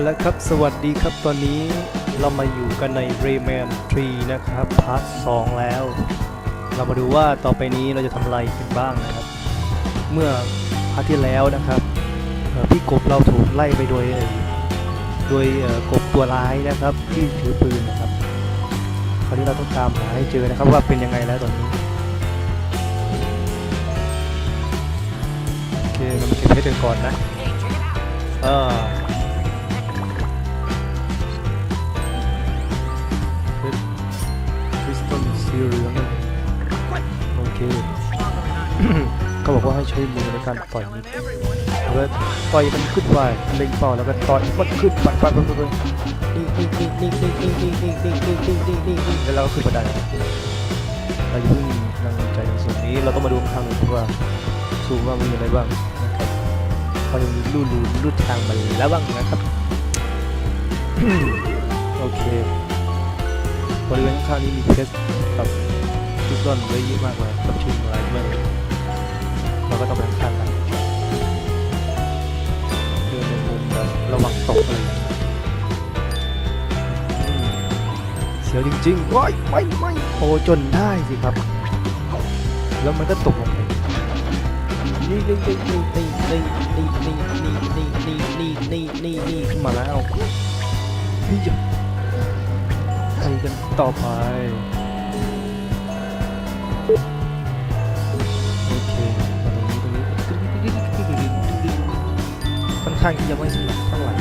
เอาละครับ สวัสดีครับ ตอนนี้เรามาอยู่กันใน Rayman 3 นะครับ พาร์ท 2 แล้ว เรามาดูว่าต่อไปนี้เราจะทำอะไรกันบ้างนะครับ เมื่อพาร์ทที่แล้วนะครับพี่กบเราถูกไล่ไปโดยโดยกบตัวร้ายนะครับ ที่ถือปืนนะครับ คราวนี้เราต้องตามหาให้เจอนะครับว่าเป็นยังไงแล้วตอนนี้โอเคเรามาเก็บเพชรกันก่อนนะเออ เหลืองนั่นโอเค เขาบอกว่าให้ใช้มือในการต่อยนี่แล้วก็ต่อยมันขึ้นไปเล็งเป้าแล้วก็ต่อยมันขึ้นไปไปไปไปไปนิ่งนิ่งนิ่งนิ่งนิ่งนิ่งนิ่งนิ่งนิ่งนิ่งนิ่งนิ่งนิ่งแล้วเราก็ขึ้นมาได้เราอย่าเพิ่งนั่งใจในส่วนนี้เราต้องมาดูข้างหนึ่งว่าสูงว่ามีอะไรบ้างนะครับเขายังมีลู่ลู่ลู่ทางมาแล้วบ้างนะครับโอเค บริเวณข้างนี้มีเพชรกับพิซซอนไว้เยอะมากเลยกับชิงอะไรด้วยเราก็ต้องไปข้างๆกันเดินในมุมแบบระวังตกเลยเสียวจริงๆว้ยไม่ไม่โอ้จนได้สิครับ แล้วมันก็ตกลงไปนี่นี่นี่นี่นี่นี่นี่นี่นี่นี่นี่นี่นี่นี่ขึ้นมาแล้วพี่จะไปกันต่อไป โอเคมาตรงนี้ตรงนี้ค่อนข้างที่จะไม่สนุกเท่าไหร่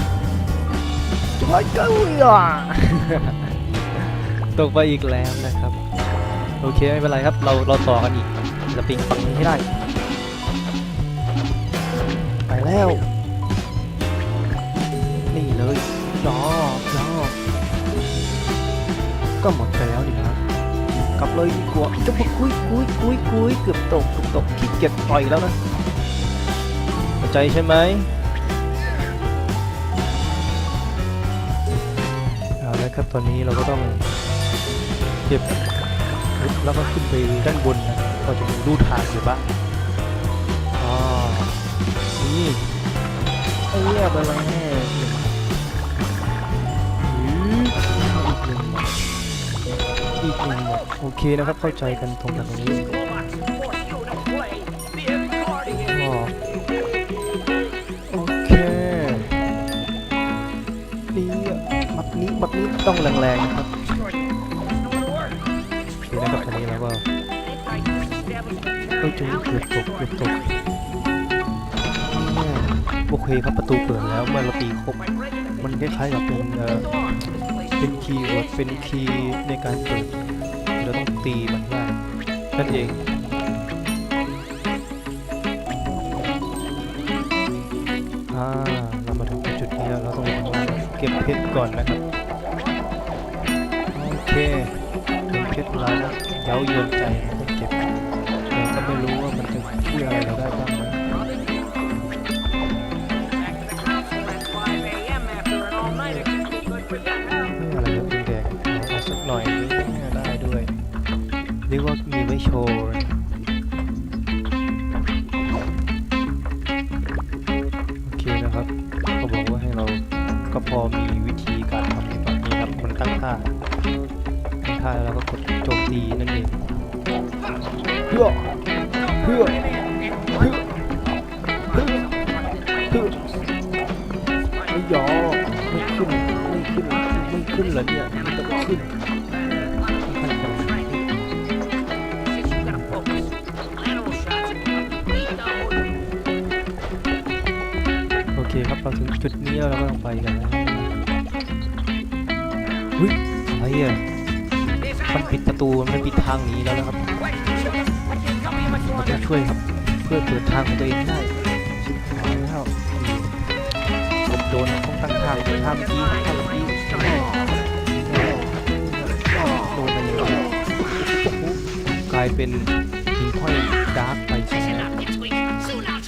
จุ๊บเก้าอะตกไปอีกแล้วนะครับ โอเคไม่เป็นไรครับ เราเราต่อกันอีกจะปิงฝั่งนี้ให้ได้ ไปแล้ว ก็หมดไปแล้วนี่นะกลับเลยดีกว่าจะมาคุยคุยคุยคุยเกือบตกเกือบตกขี้เกียจปล่อยแล้วนะเข้าใจใช่ไหมเอาละครับตอนนี้เราก็ต้องเก็บแล้วก็ขึ้นไปด้านบนนะก็จะมีรูทางอยู่บ้างอ๋อนี่ไอ้เหี้ยไปแล้ว อีกหนึ่งหมดโอเคนะครับเข้าใจกันตรงกันตรงนี้อ๋อโอเคนี่มัดนี้มัดนี้ต้องแรงๆนะครับโอเคนะครับตอนนี้เราก็เอ้ยจุ๊เกือบตกเกือบตกโอเคครับประตูเปิดแล้วเมื่อเราตีครบมันคล้ายๆกับเป็นเอ่อ เป็นคีย์เวิร์ดเป็นคีย์ในการเปิดเราต้องตีมันได้นั่นเองอ่าเรามาถึงจุดนี้แล้วเราต้องลงมาเก็บเพชรก่อนนะครับ โอเคเก็บเพชรเราแล้วเย้ายวนใจมันต้องเก็บแต่ก็ไม่รู้ว่ามันจะช่วยอะไรเราได้บ้าง หน่อยนี่ได้ด้วยเรียกว่ามีไว้โชว์โอเคนะครับเขาบอกว่าให้เราก็พอมีวิธีการทำในแบบนี้ครับมันตั้งท่าตั้งท่าแล้วก็กดโจมตีนั่นเองเพื่อเพื่อเพื่อเพื่อเพื่อไม่ยอมไม่ขึ้นไม่ขึ้นไม่ขึ้นเหรอเนี่ยมันจะขึ้น เราถึงจุดนี้แล้วเราก็ต้องไปกันแล้วเฮ้ยอะไรอะมันปิดประตูมันปิดทางนี้แล้วนะครับเราต้องช่วยครับ เพื่อเปิดทางของตัวเองได้ชิบหายแล้วผมโดนต้องตั้งท่าท่าเมื่อกี้ท่าเมื่อกี้โดนไปเลยกลายเป็นหิงห้อยดาร์กไปใช่ไหม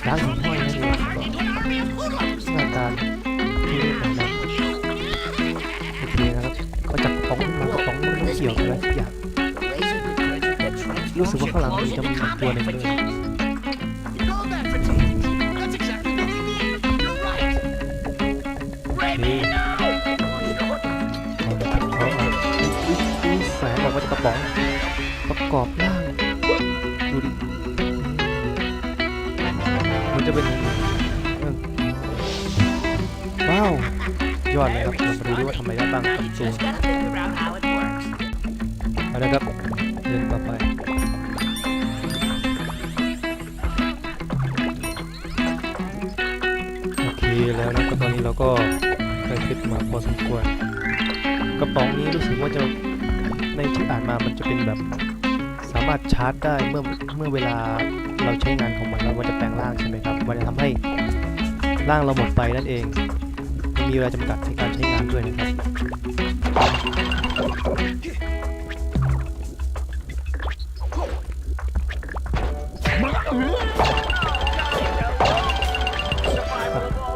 ดาร์กหิงห้อยนั่นเอง หน้าตาที่แบบนั้นโอเคนะครับก็จับกระป๋องขึ้นมากระป๋องมันต้อเกี่ยวกันทุกอย่างรู้สึกว่าข้างหลังมีนจะมีตัวหนึ่งด้วยเอาแบเขาเอาแฝงออกมาจากระป๋องประกอบาวยอดเลยครับเรามาดูดิว่าทำไรได้บ้างกับตัวเอาละครับเดินต่อไปโอเคแล้วนะก็ตอนนี้เราก็ได้คลิปมาพอสมควรกระป๋องนี้รู้สึกว่าจะในที่อ่านมามันจะเป็นแบบ สามารถชาร์จได้เมื่อเมื่อเวลาเราใช้งานของมันแล้วมันจะแปลงร่างใช่ไหมครับ มันจะทำให้ร่างเราหมดไปนั่นเอง มีเวลาจำกัดในการใช้งานด้วยนะครับ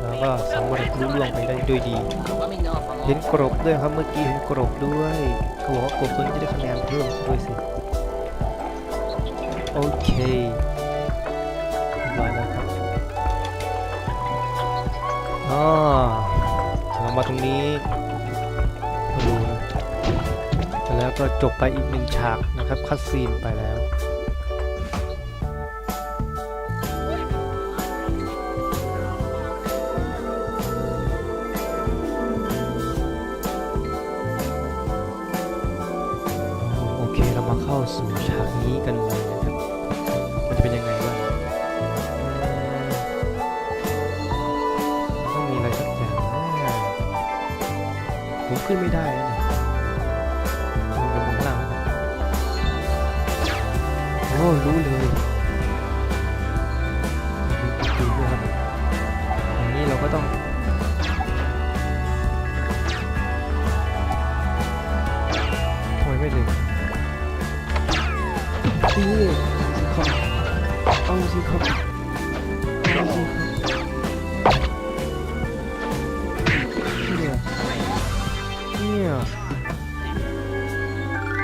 แล้วก็สามารถรู้ล่วงไปได้ด้วยดี เห็นกรบด้วยครับเมื่อกี้เห็นกรบด้วยเขาบอกว่ากรบตัวนี้จะได้คะแนนเพิ่มด้วยสิโอเคร้อยแล้วครับอ๋อ มาตรงนี้มาดูนะแล้วก็จบไปอีกหนึ่งฉากนะครับคัดซีนไปแล้ว ก็ต้องทำไมไม่เลยนี่สิครับเอาสิครับเอาสิครับเนี่ยเนี่ย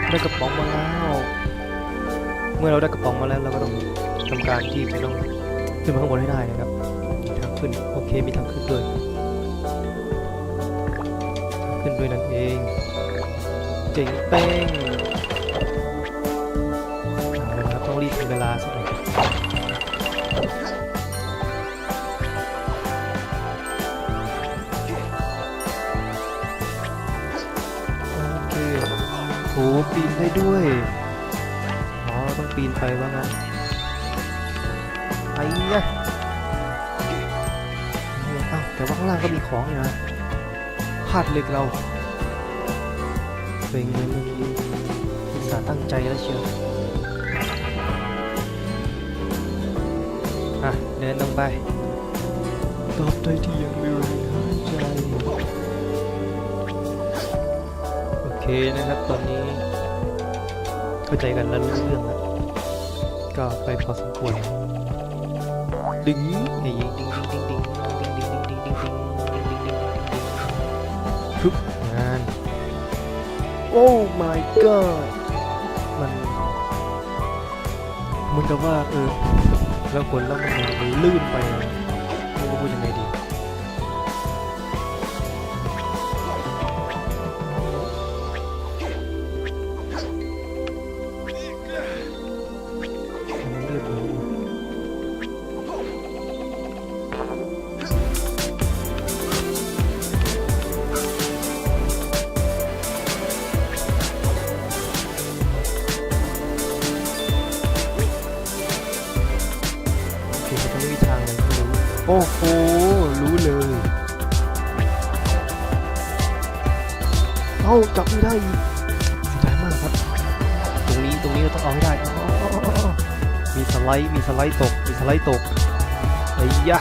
ได้กระป๋องมาแล้ว เมื่อเราได้กระป๋องมาแล้วเราก็ต้องทำการที่จะต้องขึ้นมาข้างบนให้ได้นะครับ เคมีทางขึ้นด้วยทางขึ้นด้วยนั่นเอง เจ๋งเป้งเอาละครับต้องรีบทำเวลาสักหน่อยโอเคโหปีนได้ด้วย อ๋อ ต้องปีนไปว่างั้นไอ้เนี่ยาวแต่ว่าข้างล่างก็มีของอยู่นะพลาดเล็กเราเป็นเลยเมื่อกี้สาตั้งใจแล้วเชียวอะ เดินลงไปตอบใจที่ยังมีลมหายใจ โอเคนะครับตอนนี้เข้าใจกันแล้วรู้เรื่องแล้วก็ไปพอสมควรดึงนี่ยิงดึงดึงดึง ทุกงาน โอ้ my god มันเหมือนกับว่า เออแล้วคนแล้วมันมันลื่นไป สไลด์ตกไอ้ยะ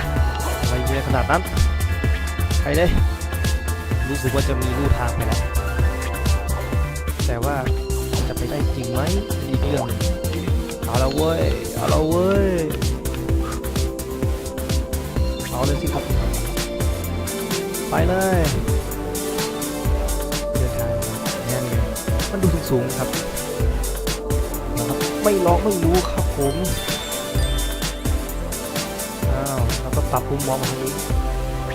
อะไรเยอะขนาดนั้นไปเลยรู้สึกว่าจะมีลู่ทางไปแล้วแต่ว่าจะไปได้จริงไหมอีกเรื่องหนึ่งเอาละเว้ยเอาละเว้ยเอาเลยสิครับไปเลยเดินทางแน่นเลยมันดูสูงครับนะครับไม่ลองไม่รู้ครับผม ปรับมุมมองมาตรงนี้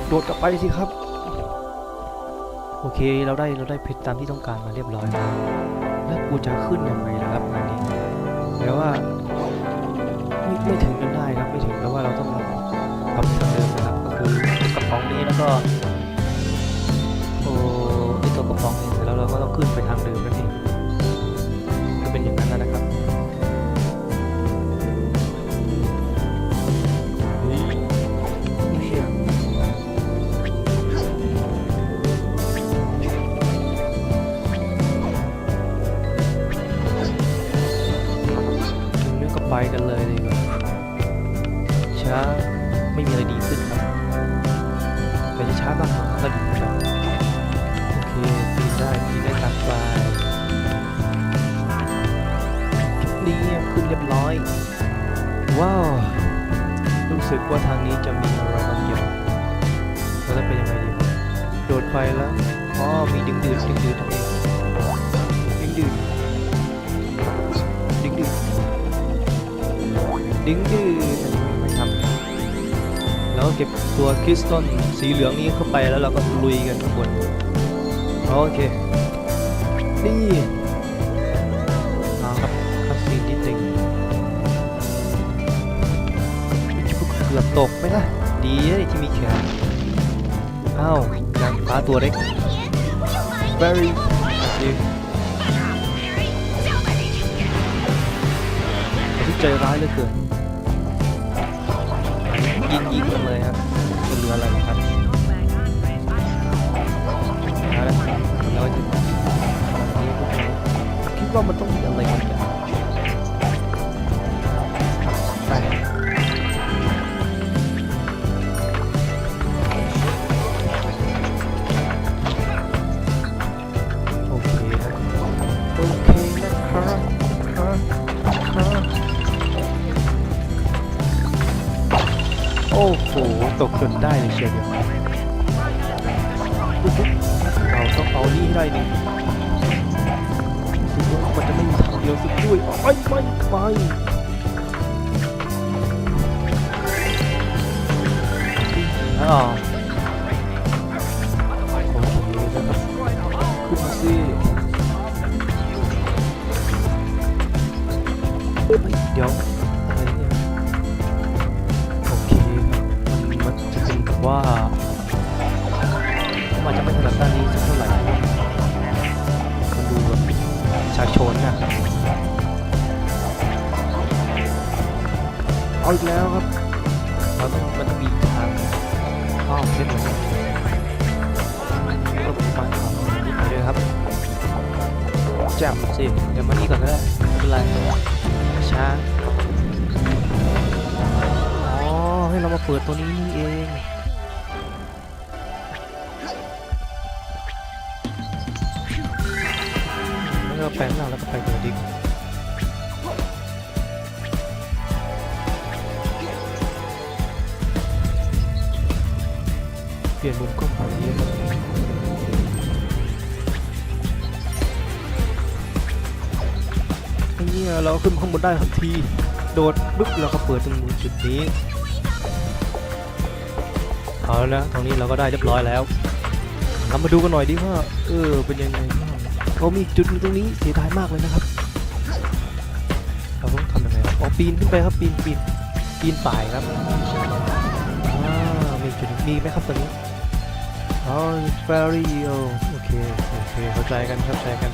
โดดกลับไปสิครับ โอเคเราได้เราได้เพชรตามที่ต้องการมาเรียบร้อยแล้วแล้วกูจะขึ้นยังไงล่ะครับงานนี้แปลว่าไม่ไม่ถึงกันได้ครับไม่ถึงแปลว่าเราต้องกลับไปทางเดิมนะครับ ก็คือกระป๋องนี้แล้วก็โอ้ไอตัวกระป๋องนี้เสร็จแล้วเราก็ต้องขึ้นไปทางเดิมนั่นเองจะเป็นอย่างนั้นนะ ไม่มีอะไรดีขึ้นครับแต่จะช้าบ้างก็ดีครับ โอเคปีนได้ปีนได้ตามสบายนี่ขึ้นเรียบร้อย ว้าว รู้สึกว่าทางนี้จะมีอะไรบางอย่างเราจะเป็นยังไงดี โดดไปแล้ว อ๋อ มีดึงดืดดึงดืดนั่นเองดึงดืดดึงดืดดึงดืด แล้วก็เก็บตัวคริสตัลสีเหลืองนี้เข้าไปแล้วเราก็ลุยกันข้างบนโอเคนี่เอาครับคัดซีนนิดหนึ่งเกือบตกไหมล่ะดีนะที่มีแขนอ้าวนางฟ้าตัวเล็ก very ดีที่ใจร้ายเหลือเกิน ยิงยิงกันเลยครับเป็นเรืออะไรครับเอาละเราจะคิดว่ามันต้องมีอะไรบางอย่าง นได้เลยเชียวเดียวเราต้องเอานี่ให้ได้หนึ่งสึกมันจะไม่มีทางเดียวสุดด้วยไปไปไปอ๋อโอเคนะครับขึ้นมาสิยเดี๋ยว ว่ามันจะไม่ถนัดด้านนี้สักเท่าไหร่มันดูแบบชาชนนะเอาอีกแล้วครับเราต้องมันมีทางอ้อมเส้นเหมือนกันก็ประมาณของนิดหน่อยด้วยครับแจ่มสิเดี๋ยวมานี่ก่อนก็ได้ไม่เป็นไรช้าอ๋อให้เรามาเปิดตัวนี้นี่เอง แล้วก็แปลงร่าแล้วก็ไปตัวดิเปลี่ยนมุมกล้องไปเยอะเนี่ยเราขึ้นข้างบนได้ทันที โดดปุ๊บเราก็เปิดตรงมุมจุดนี้เอาแล้วนะตรงนี้เราก็ได้เรียบร้อยแล้วเรามาดูกันหน่อยดิว่าเออเป็นยังไง เขามีอีกจุดนึงตรงนี้เสียดายมากเลยนะครับ เราต้องทำยังไงอ๋อปีนขึ้นไปครับปีนปีนปีนป่ายครับอ่ามีจุดมีไหมครับตรงนี้อ๋อแฟรี่โอเคโอเคเข้าใจกันเข้าใจกัน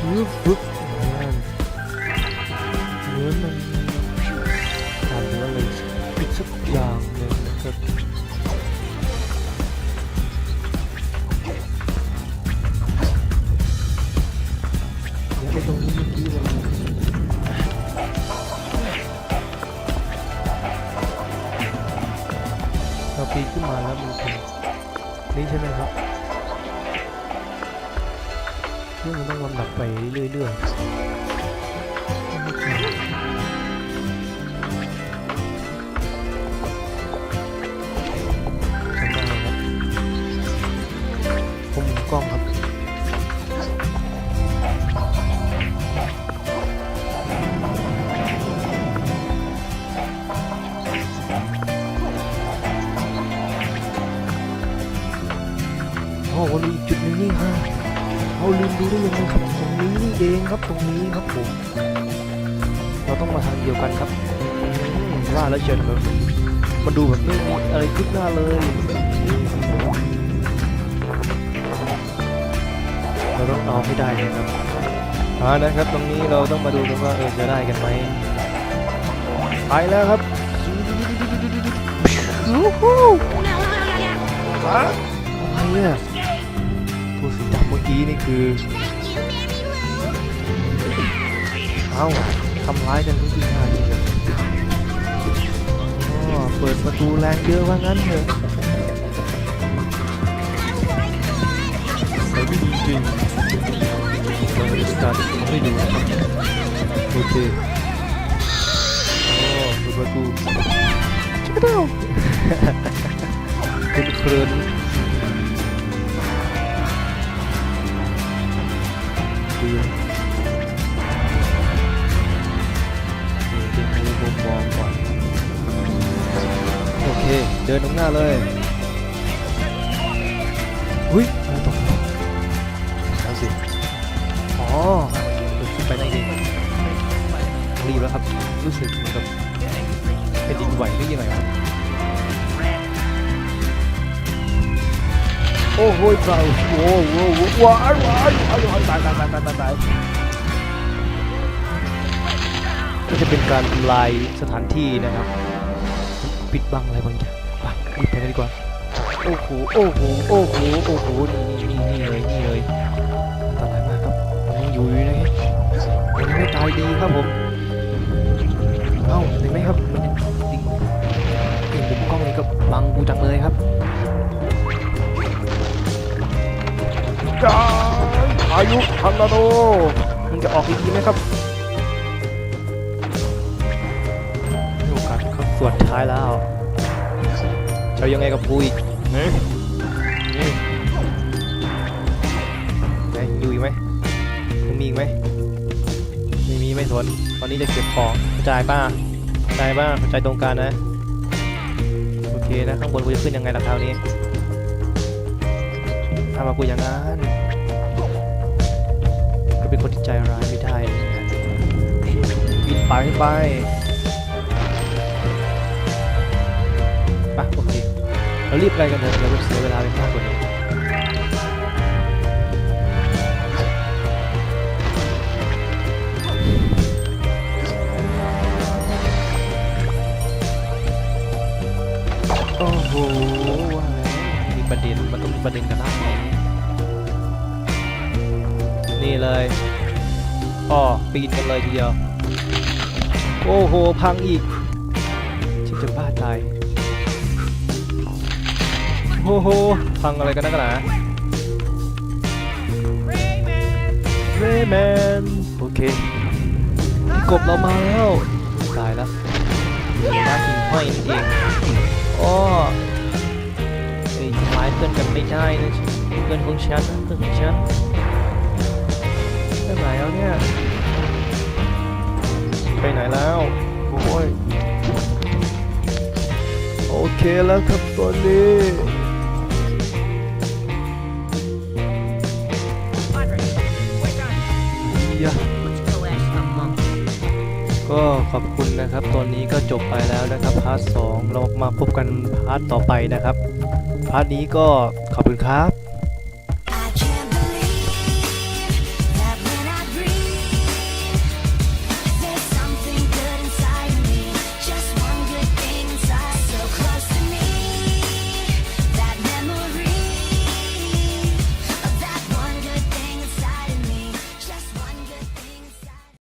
ฟึบฟึบนั่นเหมือนมัน นี่ใช่ไหมครับเรื่องมันต้องลำดับไปเรื่อยๆ อ๋อมันมีอีกจุดหนึงนี่ฮะเราลืมดูได้ยังไงครับตรงนี้นี่เองครับตรงนี้ครับผมเราต้องมาทางเดียวกันครับอืมว่าแล้วเชียวนะครับมันดูแบบไม่มีอะไรขึ้นหน้าเลยเราต้องเอาให้ได้เลยครับอ่านะครับ ตรงนี้เราต้องมาดูกันว่าเออจะได้กันไหมไปแล้วครับฮู้ฮู้ฮะอะไรเนี่ย ตัวสีดำเมื่อกี้นี่คือ เอ้าทำร้ายกันทุกทีท่าจริงเลยอ๋อเปิดประตูแรงเยอะว่างั้นเถอะแต่ไม่ดีจริงเราไม่ได้การทำให้ดูครับโอเคโอ้เปิดประตูชิคกี้าเป็นเคลิน เดินตรงหน้าเลยหุ้ยอะไรตกแล้วสิอ๋อขึ้นไปได้เองรีบแล้วครับ รู้สึกเหมือนกับเป็นดินไหวหรือยังไงวะโอ้โหเปล่าโอ้โหว้ายว้ายว้ายว้ายตายตายตายตายตายตายก็จะเป็นการทำลายสถานที่นะครับ ปิดบังอะไรบางอย่าง รีบไปกันดีกว่า โอ้โห โอ้โห โอ้โห โอ้โห นี่นี่นี่เลยนี่เลยอันตรายมากครับมันยังอยู่อยู่นะมันยังไม่ตายดีครับผม เอ้าเห็นไหมครับมันยังดิ่งเห็นมุมกล้องนี่ก็บังกูจังเลยครับจ้าอายุทันนาโดมึงจะออกอีกทีไหมครับโอกาสครับส่วนท้ายแล้ว จะยังไงกับกูอีกนี่นี่ไหนอยู่อีกไหมยังมีอีกไหมไม่มีไม่สนตอนนี้จะเก็บของกระจายป้ากระจายป้ากระจายตรงกลางนะโอเคนะข้างบนกูจะขึ้นยังไงล่ะคราวนี้ทำมากูอย่างนั้นก็เป็นคนที่ใจร้ายไม่ได้เลยนะบินไปไป เรารีบไปกันเถอะเราจะเสียเวลาไปมากกว่านี้โอ้โหว่าแล้วมีประเด็นมันต้องมีประเด็นกันหน้าไหนนี่เลยอ้อปีนกันเลยทีเดียว โอ้โห พังอีกฉันจะบ้าตาย โอ้โหพังอะไรกันนักหนาเรย์แมนโอเคพี่กบเรามาแล้ว ตายแล้วมาถึงห้อยนี่เองอ้อเฮ้ยทำร้ายเพื่อนกันไม่ได้นะเพื่อนของฉันนะเพื่อนของฉันไปไหนแล้วเนี่ย ไปไหนแล้วโอ้ยโอเคแล้วครับตอนนี้ ก็ขอบคุณนะครับ ตอนนี้ก็จบไปแล้วนะครับพาร์ทสองเรามาพบกันพาร์ทต่อไปนะครับ พาร์ทนี้ก็ขอบคุณครับ